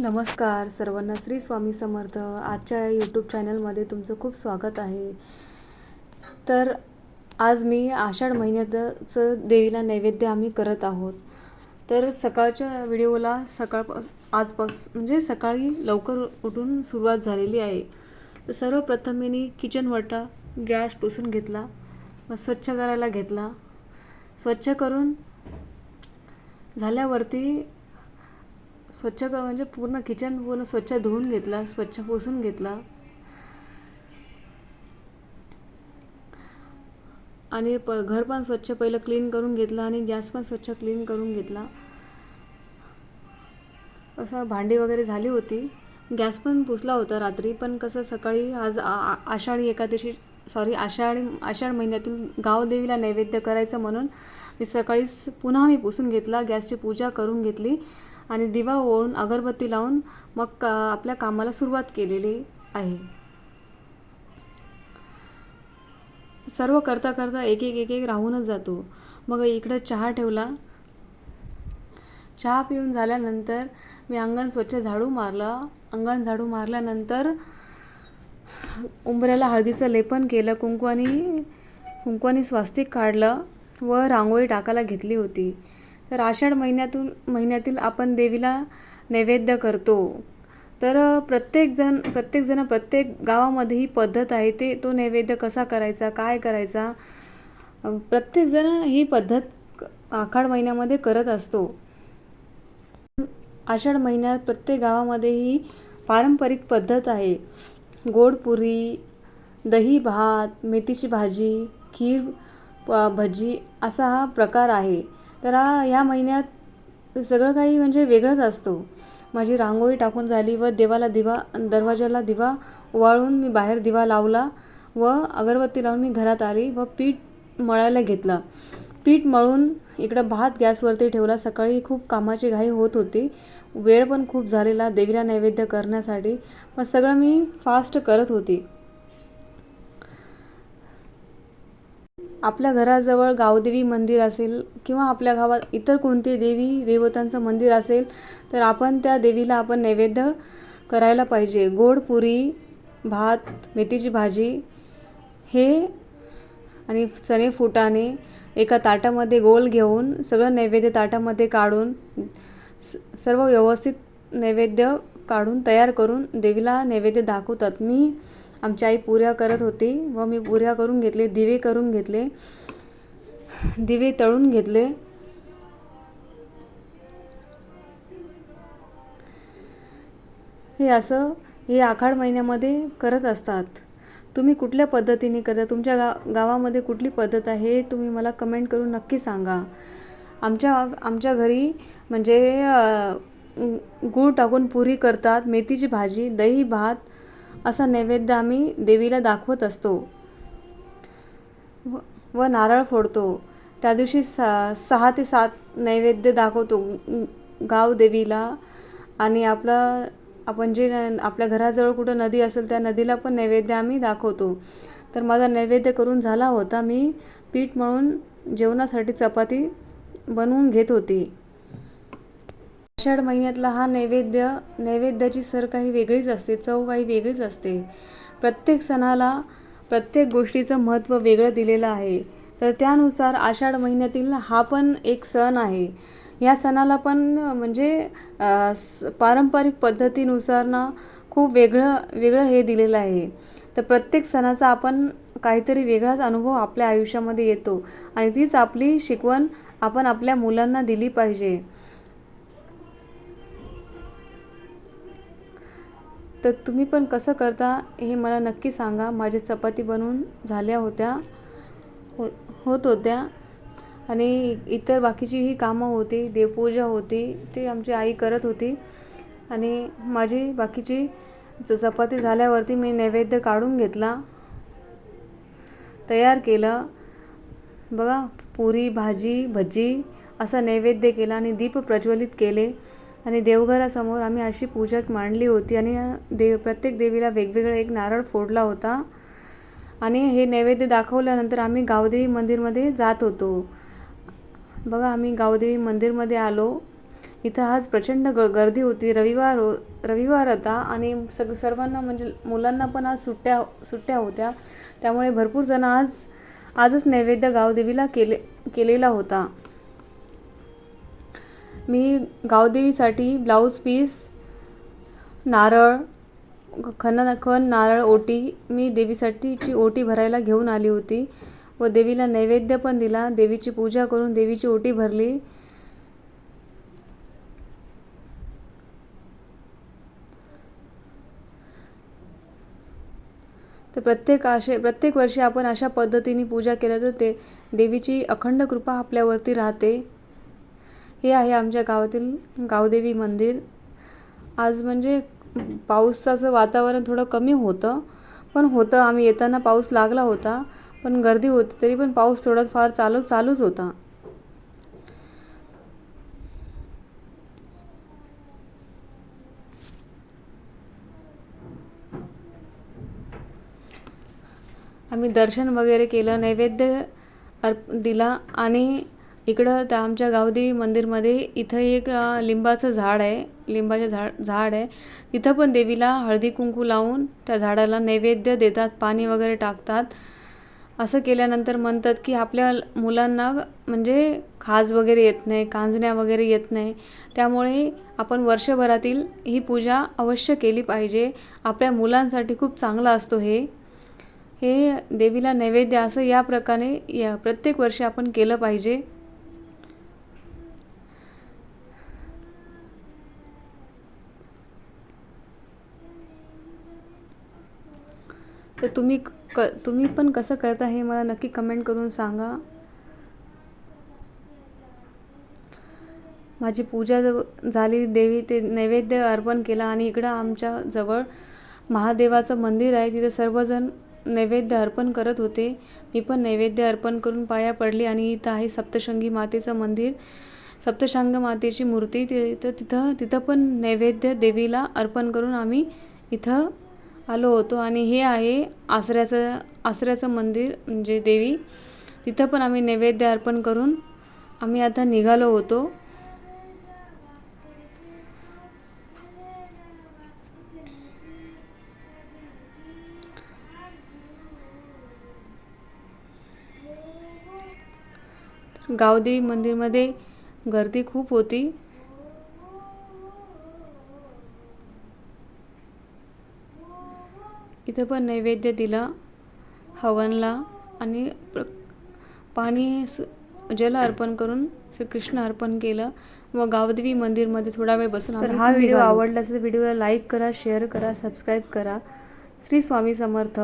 नमस्कार सर्वांना श्री स्वामी समर्थ. आजच्या यूट्यूब चॅनलमध्ये तुमचं खूप स्वागत आहे. तर आज मी आषाढ महिन्याचं देवीला नैवेद्य आम्ही करत आहोत. तर सकाळच्या व्हिडिओला सकाळपास आजपास म्हणजे सकाळी लवकर उठून सुरुवात झालेली आहे. तर सर्वप्रथम मी किचन वटा गॅस पुसून घेतला मग स्वच्छ करायला घेतला. स्वच्छ करून झाल्यावरती स्वच्छ क म्हणजे पूर्ण किचन पूर्ण स्वच्छ धुवून घेतला स्वच्छ पुसून घेतला. आणि प घर पण स्वच्छ पहिलं क्लीन करून घेतलं आणि गॅस पण स्वच्छ क्लीन करून घेतला. असं भांडी वगैरे झाली होती. गॅस पण पुसला होता रात्री पण कसं सकाळी आज आषाढी एकादशी सॉरी आषाढी आषाढ महिन्यातील गावदेवीला नैवेद्य करायचं म्हणून मी सकाळीच पुन्हा मी पुसून घेतला गॅसची पूजा करून घेतली. आणि दिवा ओळून अगरबत्ती लावून मग का आपल्या कामाला सुरुवात केलेली आहे. सर्व करता करता एक एक एक एक राहूनच जातो. मग इकडं चहा ठेवला. चहा पिऊन झाल्यानंतर मी अंगण स्वच्छ झाडू मारलं. अंगण झाडू मारल्यानंतर उंबऱ्याला हळदीचं लेपन केलं कुंकवानी कुंकवानी स्वास्तिक काढलं व रांगोळी टाकायला घेतली होती. तर आषाढ महिन्यातून महिन्यातील आपण देवीला नैवेद्य करतो. तर प्रत्येकजण प्रत्येकजण प्रत्येक गावामध्ये ही पद्धत आहे ते तो नैवेद्य कसा करायचा काय करायचा? प्रत्येकजण ही पद्धत आखाड महिन्यामध्ये करत असतो. आषाढ महिन्यात प्रत्येक गावामध्ये ही पारंपरिक पद्धत आहे. गोड पुरी दही भात मेथीची भाजी खीर प- भजी असा हा प्रकार आहे. तर ह्या महिन्यात सगळं काही म्हणजे वेगळंच असतो. माझी रांगोळी टाकून झाली व देवाला दिवा दरवाजाला दिवा ओवाळून मी बाहेर दिवा लावला व अगरबत्ती लावून मी घरात आली व पीठ मळायला घेतलं. पीठ मळून इकडं भात गॅसवरती ठेवला. सकाळी खूप कामाची घाई होत होती. वेळ पण खूप झालेला देवीला नैवेद्य करण्यासाठी. मग सगळं मी फास्ट करत होती. आपल्या घराजवळ गावदेवी मंदिर असेल किंवा आपल्या गावात इतर कोणते देवी देवतांचं मंदिर असेल तर आपण त्या देवीला आपण नैवेद्य करायला पाहिजे. गोड पुरी भात मेथीची भाजी हे आणि चणे फुटाणे एका ताटामध्ये गोल घेऊन सगळं नैवेद्य ताटामध्ये काढून स सर्व व्यवस्थित नैवेद्य काढून तयार करून देवीला नैवेद्य दाखवतात. मी आमची आई पुऱ्या करत होती व मी पुऱ्या करून घेतले दिवे करून घेतले दिवे तळून घेतले. हे असं हे आखाड महिन्यामध्ये करत असतात. तुम्ही कुठल्या पद्धतीने करता? तुमच्या गा गावामध्ये कुठली पद्धत आहे? हे तुम्ही मला कमेंट करून नक्की सांगा. आमच्या आमच्या घरी म्हणजे गूळ टाकून पुरी करतात मेथीची भाजी दही भात असा नैवेद्य आम्ही देवीला दाखवत असतो. व व नारळ फोडतो. त्या दिवशी सा सहा ते सात नैवेद्य दाखवतो. गाव देवीला आणि आपलं आपण जे न- आपल्या घराजवळ कुठं नदी असेल त्या नदीला पण नैवेद्य आम्ही दाखवतो. तर माझा नैवेद्य करून झाला होता. मी पीठ मळून जेवणासाठी चपाती बनवून घेत होती. आषाढ महिन्यातला हा नैवेद्य नैवेद्याची सर काही वेगळीच असते चव काही वेगळीच असते. प्रत्येक सणाला प्रत्येक गोष्टीचं महत्त्व वेगळं दिलेलं आहे. तर त्यानुसार आषाढ महिन्यातील हा पण एक सण आहे. या सणाला पण म्हणजे स- पारंपरिक पद्धतीनुसार ना खूप वेगळं वेगळं हे दिलेलं आहे. तर प्रत्येक सणाचा आपण काहीतरी वेगळाच अनुभव आपल्या आयुष्यामध्ये येतो आणि तीच आपली शिकवण आपण आपल्या मुलांना दिली पाहिजे. तर तुम्ही पण कसं करता हे मला नक्की सांगा. माझ्या चपाती बनवून झाल्या होत्या हो होत होत्या आणि इतर बाकीची ही कामं होती देवपूजा होती ते आमची आई करत होती. आणि माझी बाकीची च चपाती झाल्यावरती मी नैवेद्य काढून घेतला तयार केलं. बघा पुरी भाजी भजी असा नैवेद्य केला आणि दीप प्रज्वलित केले. आणि देवघरासमोर आम्ही अशी पूजा मांडली होती आणि देव प्रत्येक देवीला वेगवेगळा एक नारळ फोडला होता. आणि हे नैवेद्य दाखवल्यानंतर आम्ही गावदेवी मंदिरमध्ये जात होतो. बघा आम्ही गावदेवी मंदिरमध्ये आलो. इथं आज प्रचंड ग गर्दी होती. रविवार हो रविवार होता आणि सग सर्वांना म्हणजे मुलांना पण आज सुट्ट्या सुट्ट्या होत्या. त्यामुळे भरपूर जण आज आजच नैवेद्य गावदेवीला केले केलेला होता. मी गावदेवीसाठी ब्लाऊज पीस नारळ खन खण नारळ ओटी मी देवीसाठीची ओटी भरायला घेऊन आली होती व देवीला नैवेद्य पण दिला. देवीची पूजा करून देवीची ओटी भरली. तर प्रत्येक असे प्रत्येक वर्षी आपण अशा पद्धतीने पूजा केल्या तर ते देवीची अखंड कृपा आपल्यावरती राहते. हे आहे आमच्या गावातील गावदेवी मंदिर. आज म्हणजे पावसाचं वातावरण थोडं कमी होतं पण होतं. आम्ही येताना पाऊस लागला होता पण गर्दी होती तरी पण पाऊस थोडा फार चालू चालूच होता. आम्ही दर्शन वगैरे केलं नैवेद्य अर्प दिला आणि इकडं त्या आमच्या गावदेवी मंदिरमध्ये इथं एक लिंबाचं झाड आहे. लिंबाचं झाड झाड आहे. तिथं पण देवीला हळदी कुंकू लावून त्या झाडाला नैवेद्य देतात पाणी वगैरे टाकतात. असं केल्यानंतर म्हणतात की आपल्या मुलांना म्हणजे खाज वगैरे येत नाही कांजण्या वगैरे येत नाही. त्यामुळे आपण वर्षभरातील ही पूजा अवश्य केली पाहिजे. आपल्या मुलांसाठी खूप चांगला असतो हे. हे देवीला नैवेद्य असं या प्रकारे या प्रत्येक वर्षी आपण केलं पाहिजे. तर तुम्ही क तुम्ही पण कसं करता हे मला नक्की कमेंट करून सांगा. माझी पूजा जव- झाली देवी ते नैवेद्य अर्पण केला आणि इकडं आमच्या जवळ महादेवाचं मंदिर आहे. तिथे सर्वजण नैवेद्य अर्पण करत होते. मी पण नैवेद्य अर्पण करून पाया पडली आणि इथं आहे सप्तशृंगी मातेचं मंदिर. सप्तशांग मातेची मूर्ती. तिथं तिथं तिथं पण नैवेद्य देवीला अर्पण करून आम्ही इथं आलो होतो आणि हे आहे आसऱ्याचं आसऱ्याचं मंदिर म्हणजे देवी. तिथं पण आम्ही नैवेद्य अर्पण करून आम्ही आता निघालो होतो. गावदेवी मंदिरमध्ये गर्दी खूप होती. इथं पण नैवेद्य दिला हवनला आणि प्र पाणी स- जल अर्पण करून श्रीकृष्ण अर्पण केलं. व गावदेवी मंदिरमध्ये थोडा वेळ बसून तर हा व्हिडिओ आवडला असेल तर व्हिडिओला लाईक करा शेअर करा सबस्क्राईब करा. श्री स्वामी समर्थ.